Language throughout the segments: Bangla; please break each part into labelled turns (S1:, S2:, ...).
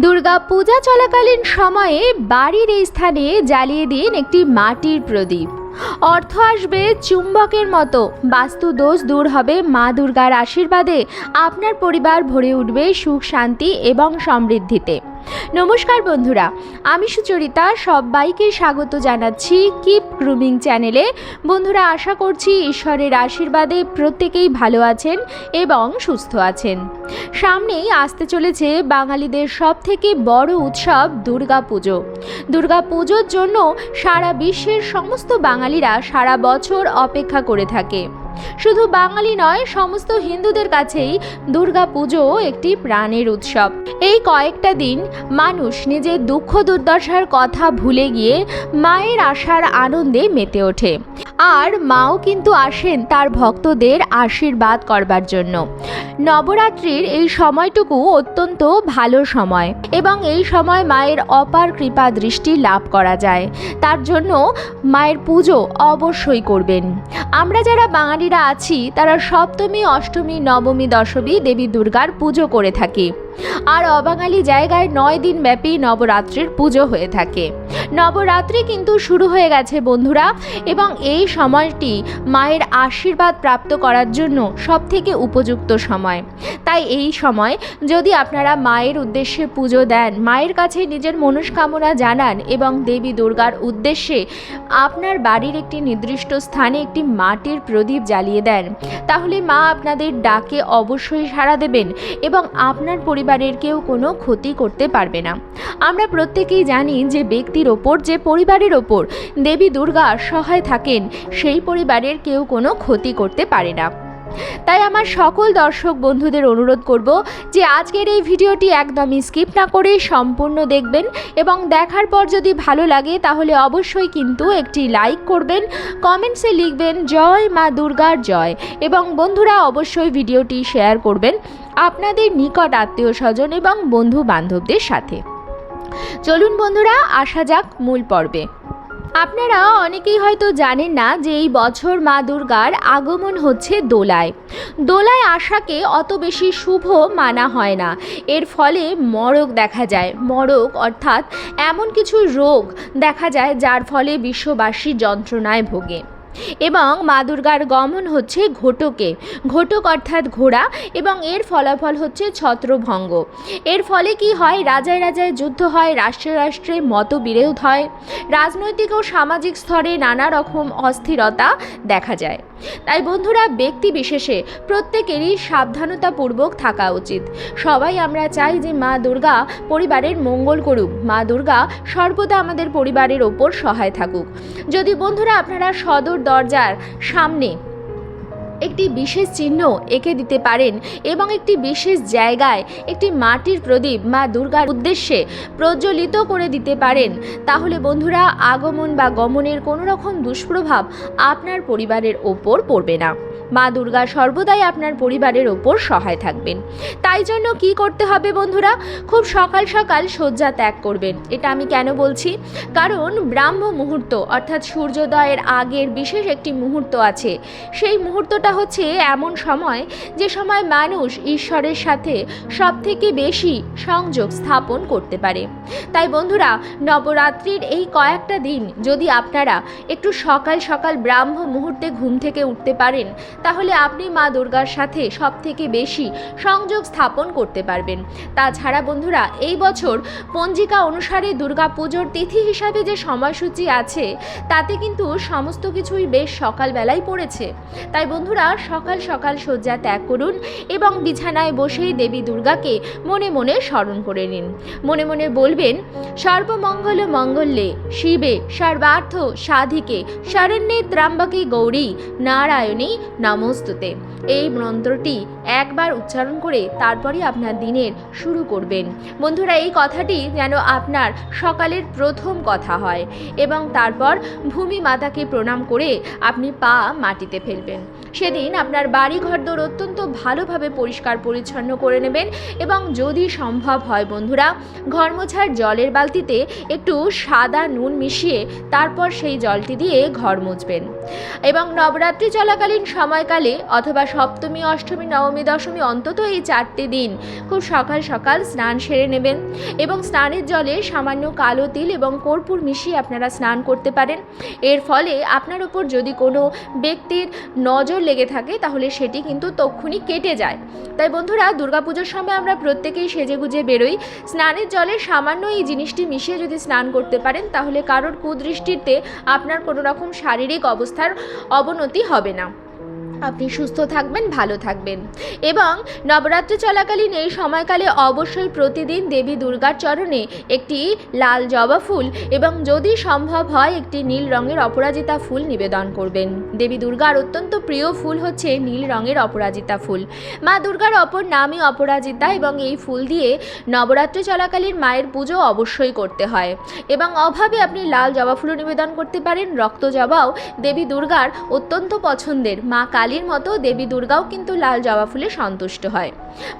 S1: দুর্গা পূজা চলাকালীন সময়ে বাড়ির এই স্থানে জ্বালিয়ে দিন একটি মাটির প্রদীপ। অর্থ আসবে চুম্বকের মতো। বাস্তু দোষ দূর হবে মা দুর্গার আশীর্বাদে। আপনার পরিবার ভরে উঠবে সুখ, শান্তি এবং সমৃদ্ধিতে। নমস্কার বন্ধুরা, আমি সুচরিতা, সবাইকে স্বাগত জানাচ্ছি কিপ গ্রুমিং চ্যানেলে। বন্ধুরা, আশা করছি ঈশ্বরের আশীর্বাদে প্রত্যেকেই ভালো আছেন এবং সুস্থ আছেন। সামনেই আসতে চলেছে বাঙালিদের সব থেকে বড় উৎসব দুর্গা পুজো। দুর্গা পুজোর জন্য সারা বিশ্বের সমস্ত বাঙালিরা সারা বছর অপেক্ষা করে থাকে। শুধু বাঙালি নয়, সমস্ত হিন্দুদের কাছেই দুর্গা পুজো একটি প্রাণের উৎসব। এই কয়েকটা দিন মানুষ নিজের দুঃখ দুর্দশার কথা ভুলে গিয়ে মায়ের আশার আনন্দে মেতে ওঠে। আর মাও কিন্তু আসেন তার ভক্তদের আশীর্বাদ করবার জন্য। নবরাত্রির এই সময়টুকু অত্যন্ত ভালো সময় এবং এই সময় মায়ের অপার কৃপা দৃষ্টি লাভ করা যায়। তার জন্য মায়ের পুজো অবশ্যই করবেন। আমরা যারা বাঙালিরা আছি তারা সপ্তমী অষ্টমী নবমী দশমী দেবী দুর্গার পুজো করে থাকি। আর অবাঙালি জায়গায় নয় দিন ব্যাপী নবরাত্রির পুজো হয়ে থাকে। নবরাত্রি কিন্তু শুরু হয়ে গেছে বন্ধুরা, এবং এই সময়টি মায়ের আশীর্বাদ প্রাপ্ত করার জন্য সবথেকে উপযুক্ত সময়। তাই এই সময় যদি আপনারা মায়ের উদ্দেশ্যে পুজো দেন, মায়ের কাছে নিজের মনস্কামনা জানান এবং দেবী দুর্গার উদ্দেশ্যে আপনার বাড়ির একটি নির্দিষ্ট স্থানে একটি মাটির প্রদীপ জ্বালিয়ে দেন, তাহলে মা আপনাদের ডাকে অবশ্যই সাড়া দেবেন এবং আপনার পরিবারের কেউ কোনো ক্ষতি করতে পারবে না। আমরা প্রত্যেকেই জানি যে ব্যক্তির ওপর যে পরিবারের ওপর দেবী দুর্গা সহায় থাকেন, সেই পরিবারের কেউ কোনো ক্ষতি করতে পারে না। তাই আমার সকল দর্শক বন্ধুদের অনুরোধ করব যে আজকের এই ভিডিওটি একদমই স্কিপ না করে সম্পূর্ণ দেখবেন এবং দেখার পর যদি ভালো লাগে তাহলে অবশ্যই কিন্তু একটি লাইক করবেন, কমেন্টসে লিখবেন, জয় মা দুর্গার জয় এবং বন্ধুরা অবশ্যই ভিডিওটি শেয়ার করবেন আপনাদের নিকট আত্মীয় স্বজন এবং বন্ধু বান্ধবদের সাথে। চলুন বন্ধুরা, আসা যাক মূল পর্বে। আপনারা অনেকেই হয়তো জানেন না যে এই বছর মা দুর্গার আগমন হচ্ছে দোলায়। দোলায় আসাকে অত বেশি শুভ মানা হয় না। এর ফলে মরক দেখা যায়। মরক অর্থাৎ এমন কিছু রোগ দেখা যায় যার ফলে বিশ্ববাসী যন্ত্রণায় ভোগে। এবং মা দুর্গার গমন হচ্ছে ঘটকে। ঘটক অর্থাৎ ঘোড়া এবং এর ফলাফল হচ্ছে ছত্রভঙ্গ। এর ফলে কি হয়? রাজায় রাজায় যুদ্ধ হয়, রাষ্ট্রে রাষ্ট্রে মতবিরোধ হয়। রাজনৈতিক ও সামাজিক স্তরে নানা রকম অস্থিরতা দেখা যায়। তাই বন্ধুরা, ব্যক্তি বিশেষে প্রত্যেকেরই সাবধানতাপূর্বক থাকা উচিত। সবাই আমরা চাই যে মা দুর্গা পরিবারের মঙ্গল করুক। মা দুর্গা সর্বদা আমাদের পরিবারের ওপর সহায় থাকুক। যদি বন্ধুরা আপনারা সদর দরজার সামনে। একটি বিশেষ চিহ্ন এঁকে দিতে পারেন এবং একটি বিশেষ জায়গায় একটি মাটির প্রদীপ মা দুর্গার উদ্দেশ্যে প্রজ্বলিত করে দিতে পারেন। তাহলে বন্ধুরা, আগমন বা গমনের কোনো রকম দুষ্প্রভাব আপনার পরিবারের ওপর পড়বে না। মা দুর্গা সর্বদাই আপনার পরিবারের ওপর সহায় থাকবেন। তাই জন্য কি করতে হবে বন্ধুরা? খুব সকাল সকাল শয্যা ত্যাগ করবেন। এটা আমি কেন বলছি? কারণ ব্রাহ্ম মুহূর্ত, অর্থাৎ সূর্যোদয়ের আগের বিশেষ একটি মুহূর্ত আছে। সেই মুহূর্তটা হচ্ছে এমন সময়, যে সময় মানুষ ঈশ্বরের সাথে সব থেকে বেশি সংযোগ স্থাপন করতে পারে। তাই বন্ধুরা, নবরাত্রির এই কয়েকটা দিন যদি আপনারা একটু সকাল সকাল ব্রাহ্ম মুহূর্তে ঘুম থেকে উঠতে পারেন তাহলে আপনি মা দুর্গার সাথে সব থেকে বেশি সংযোগ স্থাপন করতে পারবেন। তাছাড়া বন্ধুরা, এই বছর পঞ্জিকা অনুসারে দুর্গা পুজোর তিথি হিসাবে যে সময়সূচি আছে, তাতে কিন্তু সমস্ত কিছুই বেশ সকালবেলায় পড়েছে। তাই বন্ধুরা, সকাল সকাল শয্যা ত্যাগ করুন এবং বিছানায় বসেই দেবী দুর্গাকে মনে মনে স্মরণ করে নিন। মনে মনে বলবেন, সর্বমঙ্গল মঙ্গলে শিবে সর্বার্থ সাধিকে শরণ্যে ত্রাম্বকে গৌরী নারায়ণী নমস্তুতে। এই মন্ত্রটি একবার উচ্চারণ করে তারপরে আপনার দিনের শুরু করবেন। বন্ধুরা, এই কথাটি যেন আপনার সকালের প্রথম কথা হয় এবং তারপর ভূমি মাতাকে প্রণাম করে আপনি পা মাটিতে ফেলবেন। সেদিন আপনার বাড়ি ঘরদোর অত্যন্ত ভালোভাবে পরিষ্কার পরিচ্ছন্ন করে নেবেন এবং যদি সম্ভব হয় বন্ধুরা ঘর মোছার জলের বালতিতে একটু সাদা নুন মিশিয়ে তারপর সেই জলটি দিয়ে ঘর মুছবেন। এবং নবরাত্রি চলাকালীন সময় সময়কালে অথবা সপ্তমী, অষ্টমী, নবমী, দশমী অন্তত এই চারটে দিন খুব সকাল সকাল স্নান সেরে নেবেন এবং স্নানের জলে সামান্য কালো তিল এবং কর্পূর মিশিয়ে আপনারা স্নান করতে পারেন। এর ফলে আপনার উপর যদি কোনো ব্যক্তির নজর লেগে থাকে তাহলে সেটি কিন্তু তক্ষুনি কেটে যায়। তাই বন্ধুরা, দুর্গাপুজোর সময় আমরা প্রত্যেকেই সেজে গুজে বেরোই। স্নানের জলে সামান্য এই জিনিসটি মিশিয়ে যদি স্নান করতে পারেন তাহলে কারোর কুদৃষ্টিতে আপনার কোনো রকম শারীরিক অবস্থার অবনতি হবে না। আপনি সুস্থ থাকবেন, ভালো থাকবেন। এবং নবরাত্রি চলাকালীন এই সময়কালে অবশ্যই প্রতিদিন দেবী দুর্গার চরণে একটি লাল জবা ফুল এবং যদি সম্ভব হয় একটি নীল রঙের অপরাজিতা ফুল নিবেদন করবেন। দেবী দুর্গার অত্যন্ত প্রিয় ফুল হচ্ছে নীল রঙের অপরাজিতা ফুল। মা দুর্গার অপর নামই অপরাজিতা এবং এই ফুল দিয়ে নবরাত্রি চলাকালীন মায়ের পুজো অবশ্যই করতে হয়। এবং অভাবে আপনি লাল জবা ফুলও নিবেদন করতে পারেন, রক্ত জবাও দেবী দুর্গার অত্যন্ত পছন্দের মা কালীর মতো দেবী দুর্গাও কিন্তু লাল জবা ফুলে সন্তুষ্ট হয়।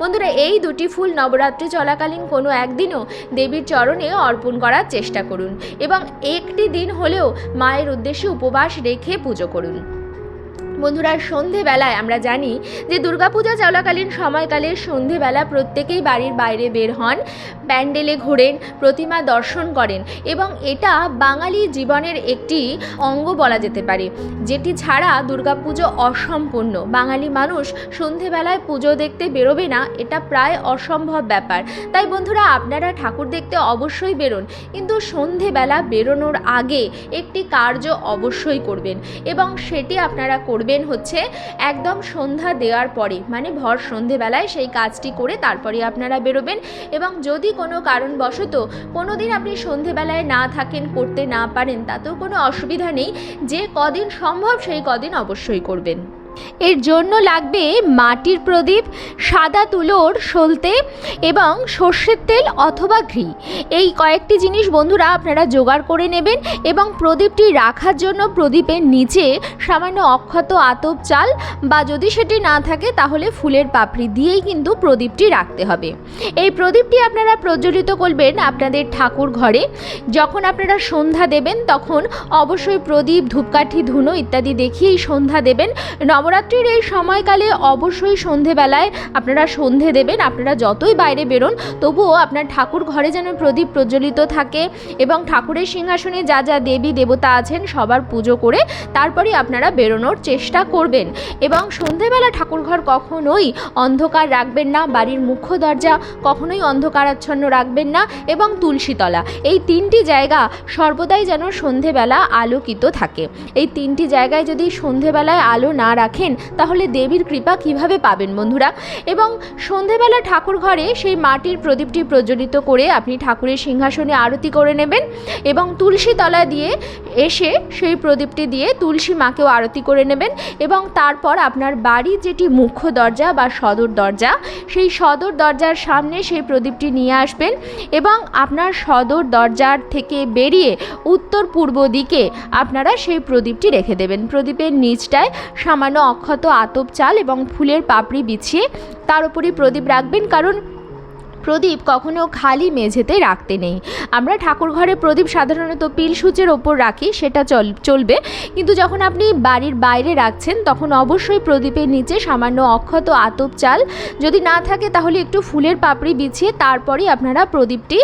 S1: বন্ধুরা, এই দুটি ফুল নবরাত্রি চলাকালীন কোনো একদিনও দেবীর চরণে অর্পণ করার চেষ্টা করুন এবং একটি দিন হলেও মায়ের উদ্দেশ্যে উপবাস রেখে পুজো করুন। বন্ধুরা, সন্ধেবেলায় আমরা জানি যে দুর্গাপূজা চলাকালীন সময়কালে সন্ধেবেলা প্রত্যেকেই বাড়ির বাইরে বের হন, প্যান্ডেলে ঘোরেন, প্রতিমা দর্শন করেন এবং এটা বাঙালি জীবনের একটি অঙ্গ বলা যেতে পারে। যেটি ছাড়া দুর্গাপুজো অসম্পূর্ণ। বাঙালি মানুষ সন্ধেবেলায় পুজো দেখতে বেরোবে না, এটা প্রায় অসম্ভব ব্যাপার। তাই বন্ধুরা, আপনারা ঠাকুর দেখতে অবশ্যই বেরোন। কিন্তু সন্ধেবেলা বেরোনোর আগে একটি কার্য অবশ্যই করবেন এবং সেটি আপনারা করবেন হচ্ছে একদম সন্ধ্যা দেওয়ার পরে মানে ভর সন্ধেবেলায় সেই কাজটি করে তারপরে আপনারা বেরোবেন। এবং যদি কোনো কারণবশত কোনো দিন আপনি সন্ধেবেলায় না থাকেন, করতে না পারেন, তাতেও কোনো অসুবিধা নেই। যে কদিন সম্ভব সেই কদিন অবশ্যই করবেন। এর জন্য লাগবে মাটির প্রদীপ, সাদা তুলোর সলতে এবং সর্ষের তেল অথবা ঘি। এই কয়েকটি জিনিস বন্ধুরা আপনারা জোগাড় করে নেবেন এবং প্রদীপটি রাখার জন্য প্রদীপের নিচে সামান্য অক্ষত আতপ চাল বা যদি সেটি না থাকে তাহলে ফুলের পাপড়ি দিয়েই কিন্তু প্রদীপটি রাখতে হবে। এই প্রদীপটি আপনারা প্রজ্বলিত করবেন আপনাদের ঠাকুর ঘরে। যখন আপনারা সন্ধ্যা দেবেন তখন অবশ্যই প্রদীপ, ধূপকাঠি, ধুনো ইত্যাদি দেখিয়েই সন্ধ্যা দেবেন। নবরাত্রির এই সময়কালে অবশ্যই সন্ধেবেলায় আপনারা সন্ধে দেবেন, আপনারা যতই বাইরে বেরোন, তবুও আপনার ঠাকুর ঘরে যেন প্রদীপ প্রজ্বলিত থাকে এবং ঠাকুরের সিংহাসনে যা যা দেবী দেবতা আছেন সবার পুজো করে তারপরেই আপনারা বেরোনোর চেষ্টা করবেন এবং সন্ধেবেলা ঠাকুরঘর কখনোই অন্ধকার রাখবেন না, বাড়ির মুখ্য দরজা কখনোই অন্ধকারাচ্ছন্ন রাখবেন না এবং তুলসীতলা। এই তিনটি জায়গা সর্বদাই যেন সন্ধেবেলা আলোকিত থাকে। এই তিনটি জায়গায় যদি সন্ধেবেলায় আলো না রাখেন, তাহলে দেবীর কৃপা কীভাবে পাবেন বন্ধুরা? এবং সন্ধেবেলা ঠাকুর ঘরে সেই মাটির প্রদীপটি প্রজ্বলিত করে আপনি ঠাকুরের সিংহাসনে আরতি করে নেবেন এবং তুলসী তলা দিয়ে এসে সেই প্রদীপটি দিয়ে তুলসী মাকেও আরতি করে নেবেন এবং তারপর আপনার বাড়ির যেটি মুখ্য দরজা বা সদর দরজা, সেই সদর দরজার সামনে সেই প্রদীপটি নিয়ে আসবেন এবং আপনার সদর দরজার থেকে বেরিয়ে উত্তর পূর্ব দিকে আপনারা সেই প্রদীপটি রেখে দেবেন। প্রদীপের নিচটায় সামান্য অক্ষত আতপ চাল এবং ফুলের পাপড়ি বিছিয়ে তার উপরই প্রদীপ রাখবেন কারণ প্রদীপ কখনো খালি মেঝেতে রাখতে নেই। আমরা ঠাকুর ঘরে প্রদীপ সাধারণত পিল সূচের ওপর রাখি, সেটা চল চলবে। কিন্তু যখন আপনি বাড়ির বাইরে রাখছেন, তখন অবশ্যই প্রদীপের নিচে সামান্য অক্ষত আতপ চাল যদি না থাকে, তাহলে একটু ফুলের পাপড়ি বিছিয়ে তারপরেই আপনারা প্রদীপটি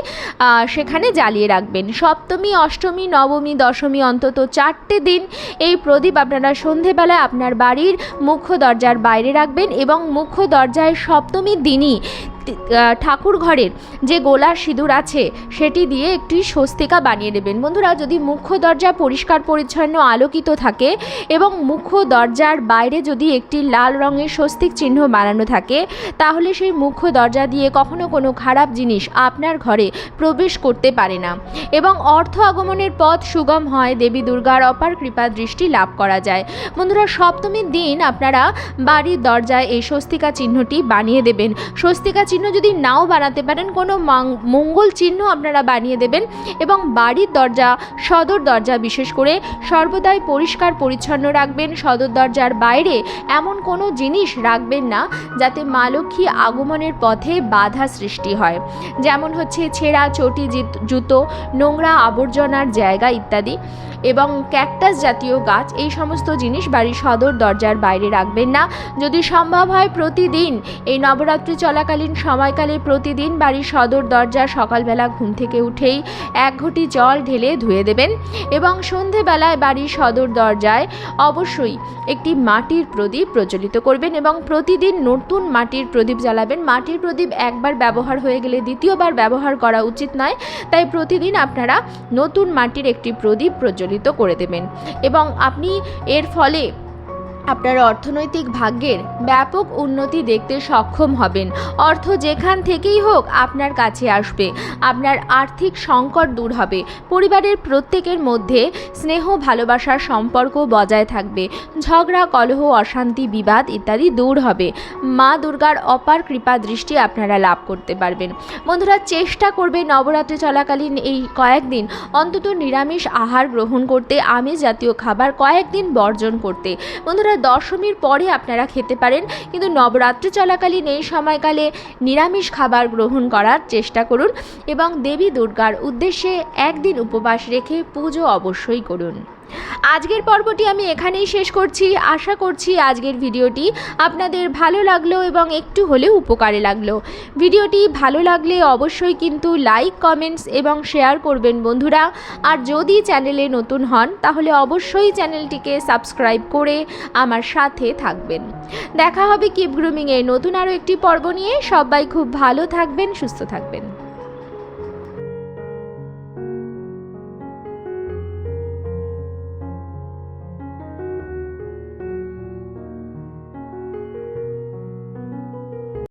S1: সেখানে জ্বালিয়ে রাখবেন। সপ্তমী, অষ্টমী, নবমী, দশমী অন্তত চারটে দিন এই প্রদীপ আপনারা সন্ধেবেলায় আপনার বাড়ির মুখ্য দরজার বাইরে রাখবেন এবং মুখ্য দরজায় সপ্তমীর দিনই ঠাকুর ঘরের যে গোলার সিঁদুর আছে, সেটি দিয়ে একটি স্বস্তিকা বানিয়ে নেবেন বন্ধুরা, যদি মুখ্য দরজা পরিষ্কার, পরিচ্ছন্ন, আলোকিত থাকে এবং মুখ্য দরজার বাইরে যদি একটি লাল রঙের স্বস্তিক চিহ্ন বানানো থাকে, তাহলে সেই মুখ্য দরজা দিয়ে কখনো কোনো খারাপ জিনিস আপনার ঘরে প্রবেশ করতে পারে না এবং অর্থ আগমনের পথ সুগম হয়, দেবী দুর্গার অপার কৃপা দৃষ্টি লাভ করা যায়। বন্ধুরা, সপ্তমীর দিন আপনারা বাড়ির দরজায় এই স্বস্তিকা চিহ্নটি বানিয়ে দেবেন। স্বস্তিকা চিহ্ন যদি নাও বানাতে পারেন, কোনো মঙ্গল চিহ্ন আপনারা বানিয়ে দেবেন এবং বাড়ির দরজা, সদর দরজা বিশেষ করে সর্বদাই পরিষ্কার, পরিচ্ছন্ন রাখবেন। সদর দরজার বাইরে এমন কোনো জিনিস রাখবেন না যাতে মা লক্ষ্মী আগমনের পথে বাধা সৃষ্টি হয়। যেমন হচ্ছে ছেঁড়া, চটি জুতো, নোংরা আবর্জনার জায়গা ইত্যাদি। এবং ক্যাকটাস জাতীয় গাছ, এই সমস্ত জিনিস বাড়ির সদর দরজার বাইরে রাখবেন না। যদি সম্ভব হয় প্রতিদিন, এই নবরাত্রি চলাকালীন সময়কালে প্রতিদিন বাড়ির সদর দরজা সকালবেলা ঘুম থেকে উঠেই এক ঘটি জল ঢেলে ধুয়ে দেবেন এবং সন্ধেবেলায় বাড়ির সদর দরজায় অবশ্যই একটি মাটির প্রদীপ প্রচলিত করবেন এবং প্রতিদিন নতুন মাটির প্রদীপ জ্বালাবেন। মাটির প্রদীপ একবার ব্যবহার হয়ে গেলে দ্বিতীয়বার ব্যবহার করা উচিত নয়। তাই প্রতিদিন আপনারা নতুন মাটির একটি প্রদীপ প্রজ্বলিত করে দেবেন। এবং আপনি এর ফলে আপনার অর্থনৈতিক ভাগ্যের ব্যাপক উন্নতি দেখতে সক্ষম হবেন। অর্থ যেখান থেকেই হোক আপনার কাছে আসবে। আপনার আর্থিক সংকট দূর হবে। পরিবারের প্রত্যেকের মধ্যে স্নেহ, ভালোবাসার সম্পর্ক বজায় থাকবে। ঝগড়া, কলহ, অশান্তি, বিবাদ ইত্যাদি দূর হবে। মা দুর্গার অপার কৃপা দৃষ্টি আপনারা লাভ করতে পারবেন। বন্ধুরা, চেষ্টা করবে নবরাত্রি চলাকালীন এই কয়েকদিন অন্তত নিরামিষ আহার গ্রহণ করতে, আমিষ জাতীয় খাবার কয়েকদিন বর্জন করতে। বন্ধুরা দশমীর পরে আপনারা খেতে পারেন, কিন্তু নবরাত্রি চলাকালীন এই সময়কালে নিরামিষ খাবার গ্রহণ করার চেষ্টা করুন এবং দেবী দুর্গার উদ্দেশ্যে একদিন উপবাস রেখে পুজো অবশ্যই করুন। আজকের পর্বটি আমি এখানেই শেষ করছি। আশা করছি আজকের ভিডিওটি আপনাদের ভালো লাগল এবং একটু হলেও উপকারে লাগল। ভিডিওটি ভালো লাগলে অবশ্যই কিন্তু লাইক, কমেন্টস এবং শেয়ার করবেন বন্ধুরা। আর যদি চ্যানেলে নতুন হন, তাহলে অবশ্যই চ্যানেলটিকে সাবস্ক্রাইব করে আমার সাথে থাকবেন। দেখা হবে কিপ গ্রুমিংয়ের নতুন আরও একটি পর্ব নিয়ে। সবাই খুব ভালো থাকবেন, সুস্থ থাকবেন।